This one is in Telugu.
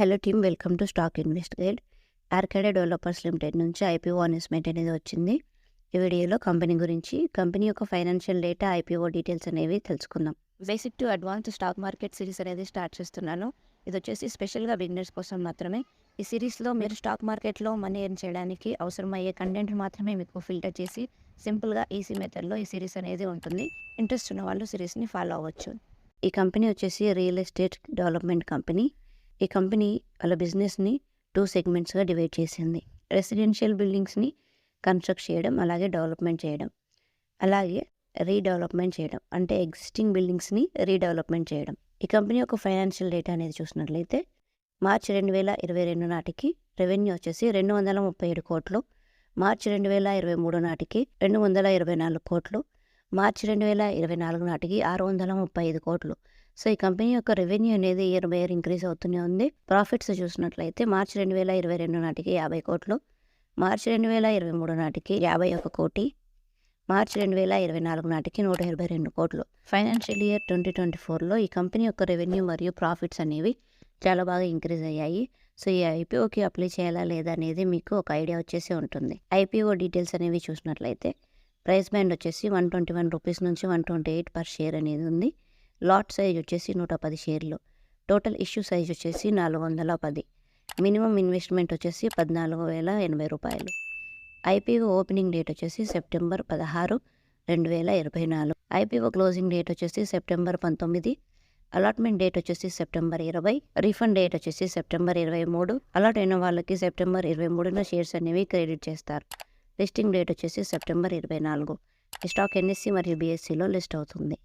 Hello team welcome to stock invest guide Arkade developers limited నుంచి ఐపీఓ అనౌన్స్మెంట్ అనేది వచ్చింది. ఈ వీడియోలో కంపెనీ గురించి కంపెనీ యొక్క ఫైనాన్షియల్ డేటా ఐపీఓ డీటెయిల్స్ అనేవి తెలుసుకుందాం. Basic to advance stock market series అనేది స్టార్ట్ చేస్తున్నాను. ఇది వచ్చేసి స్పెషల్గా బిగినర్స్ కోసం మాత్రమే. ఈ సిరీస్లో మీరు స్టాక్ మార్కెట్లో మనీ ఎర్న్ చేయడానికి అవసరమయ్యే కంటెంట్ మాత్రమే మీకు ఫిల్టర్ చేసి సింపుల్గా ఈసీ మెథడ్లో ఈ సిరీస్ అనేది ఉంటుంది. ఇంట్రెస్ట్ ఉన్న వాళ్ళు సిరీస్ని ఫాలో అవ్వచ్చు. ఈ కంపెనీ వచ్చేసి రియల్ ఎస్టేట్ డెవలప్మెంట్ కంపెనీ ఈ కంపెనీ వాళ్ళ బిజినెస్ని టూ సెగ్మెంట్స్గా డివైడ్ చేసింది. రెసిడెన్షియల్ బిల్డింగ్స్ని కన్స్ట్రక్ట్ చేయడం అలాగే డెవలప్మెంట్ చేయడం అలాగే రీడెవలప్మెంట్ చేయడం అంటే ఎగ్జిస్టింగ్ బిల్డింగ్స్ని రీడెవలప్మెంట్ చేయడం. ఈ కంపెనీ యొక్క ఫైనాన్షియల్ డేటా అనేది చూసినట్లయితే మార్చ్ రెండు వేల ఇరవై రెండు నాటికి రెవెన్యూ వచ్చేసి రెండు వందల ముప్పై ఏడు కోట్లు మార్చి రెండు వేల ఇరవై మూడు నాటికి రెండు వందల ఇరవై నాలుగు కోట్లు మార్చి రెండు వేల ఇరవై నాలుగు నాటికి ఆరు వందల ముప్పై ఐదు కోట్లు. సో ఈ కంపెనీ యొక్క రెవెన్యూ అనేది ఇయర్ బై ఇయర్ ఇంక్రీజ్ అవుతూనే ఉంది. ప్రాఫిట్స్ చూసినట్లయితే మార్చి రెండు వేల ఇరవై రెండు నాటికి యాభై కోట్లు మార్చి రెండు వేల ఇరవై మూడు నాటికి యాభై ఒక కోటి మార్చి రెండు వేల ఇరవై నాలుగు నాటికి నూట ఇరవై రెండు కోట్లు. ఫైనాన్షియల్ ఇయర్ ట్వంటీ ట్వంటీ ఫోర్లో ఈ కంపెనీ యొక్క రెవెన్యూ మరియు ప్రాఫిట్స్ అనేవి చాలా బాగా ఇంక్రీజ్ అయ్యాయి. సో ఈ ఐపీఓకి అప్లై చేయాలా లేదా అనేది మీకు ఒక ఐడియా వచ్చేసి ఉంటుంది. ఐపీఓ డీటెయిల్స్ అనేవి చూసినట్లయితే ప్రైస్ బ్యాండ్ వచ్చేసి వన్ ట్వంటీ వన్ రూపీస్ నుంచి one twenty eight per share అనేది ఉంది. లాట్ సైజ్ వచ్చేసి నూట పది షేర్లు. టోటల్ ఇష్యూ సైజ్ వచ్చేసి నాలుగు వందల పది. మినిమం ఇన్వెస్ట్మెంట్ వచ్చేసి పద్నాలుగు వేల ఎనభై రూపాయలు. ఐపీఓ ఓపెనింగ్ డేట్ వచ్చేసి సెప్టెంబర్ పదహారు రెండు వేల ఇరవై నాలుగు. ఐపీఓ క్లోజింగ్ డేట్ వచ్చేసి సెప్టెంబర్ పంతొమ్మిది. అలాట్మెంట్ డేట్ వచ్చేసి సెప్టెంబర్ ఇరవై. రీఫండ్ డేట్ వచ్చేసి సెప్టెంబర్ ఇరవై మూడు. అలాట్ అయిన వాళ్ళకి సెప్టెంబర్ ఇరవై మూడున షేర్స్ అనేవి క్రెడిట్ చేస్తారు. లిస్టింగ్ డేట్ వచ్చేసి సెప్టెంబర్ ఇరవై నాలుగు. ఈ స్టాక్ ఎన్ఎస్సి మరియు బీఎస్సీలో లిస్ట్ అవుతుంది.